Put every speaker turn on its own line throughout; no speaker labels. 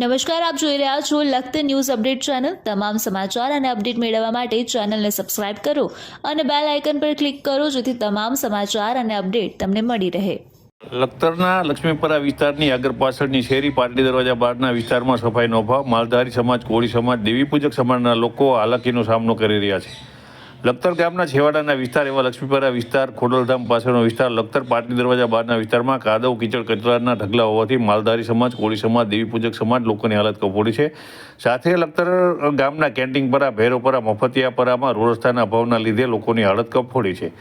નમસ્કાર, આપ જોઈ રહ્યા છો લખત ન્યૂઝ અપડેટ ચેનલ. તમામ સમાચાર અને અપડેટ મેળવવા માટે ચેનલને સબસ્ક્રાઇબ કરો અને બેલ આઇકન પર ક્લિક કરો જેથી તમામ સમાચાર અને અપડેટ તમને મળી રહે.
લખતરના લક્ષ્મીપરા વિસ્તારની આગળ પાછળની શેરી પાટલી દરવાજા બહારના વિસ્તારમાં સફાઈનો અભાવ. માલધારી સમાજ, કોળી સમાજ, દેવી પૂજક સમાજના લોકો હાલાકીનો સામનો કરી રહ્યા છે. લખતર ગામના છેવાડાના વિસ્તાર એવા લક્ષ્મીપરા વિસ્તાર, ખોડલધામ પાસેનો વિસ્તાર, લખતર પાટલી દરવાજા બહારના વિસ્તારમાં કાદવ, કીચડ, કચરાના ઢગલા હોવાથી માલધારી સમાજ, કોળી સમાજ, દેવી પૂજક સમાજ લોકોની હાલત કફોડી છે. સાથે લખતર ગામના કેન્ટીનપરા ભેરોપરા મફતિયાપરામાં રોડ રસ્તાના અભાવના લીધે લોકોની હાલત કફોડી છે.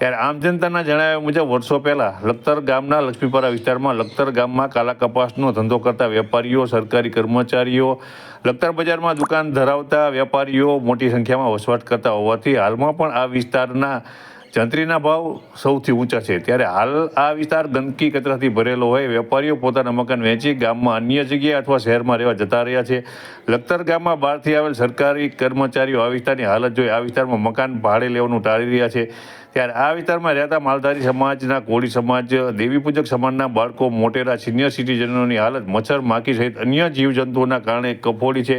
ત્યારે આમ જનતાના જણાવ્યા મુજબ વર્ષો પહેલા લખતર ગામના લક્ષ્મીપરા વિસ્તારમાં લખતર ગામમાં કાલા કપાસનો ધંધો કરતા વેપારીઓ, સરકારી કર્મચારીઓ, લખતર બજારમાં દુકાન ધરાવતા વેપારીઓ મોટી સંખ્યામાં વસવાટ કરતા હોવાથી હાલમાં પણ આ વિસ્તારના જંત્રીના ભાવ સૌથી ઊંચા છે. ત્યારે હાલ આ વિસ્તાર ગંદકી કચરાથી ભરેલો હોય, વેપારીઓ પોતાના મકાન વેચી ગામમાં અન્ય જગ્યાએ અથવા શહેરમાં રહેવા જતા રહ્યા છે. લખતર ગામમાં બહારથી આવેલ સરકારી કર્મચારીઓ આ વિસ્તારની હાલત જોઈ આ વિસ્તારમાં મકાન ભાડે લેવાનું ટાળી રહ્યા છે. ત્યારે આ વિસ્તારમાં રહેતા માલધારી સમાજના કોળી સમાજ દેવી પૂજક સમાજના બાળકો, મોટેરા સિનિયર સિટીઝનોની હાલત મચ્છર, માખી સહિત અન્ય જીવજંતુઓના કારણે કફોડી છે.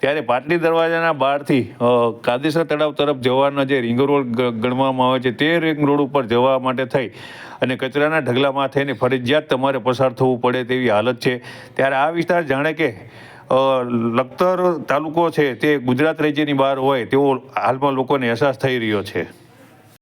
ત્યારે પાટલી દરવાજાના બહારથી કાદેસર તળાવ તરફ જવાના જે રિંગ રોડ ગણવામાં આવે છે, તે રિંગ રોડ ઉપર જવા માટે થઈ અને કચરાના ઢગલામાં થઈને ફરજિયાત તમારે પસાર થવું પડે તેવી હાલત છે. ત્યારે આ વિસ્તાર જાણે કે લખતર તાલુકો છે તે ગુજરાત રાજ્યની બહાર હોય તેવો હાલમાં લોકોને અહેસાસ થઈ રહ્યો છે.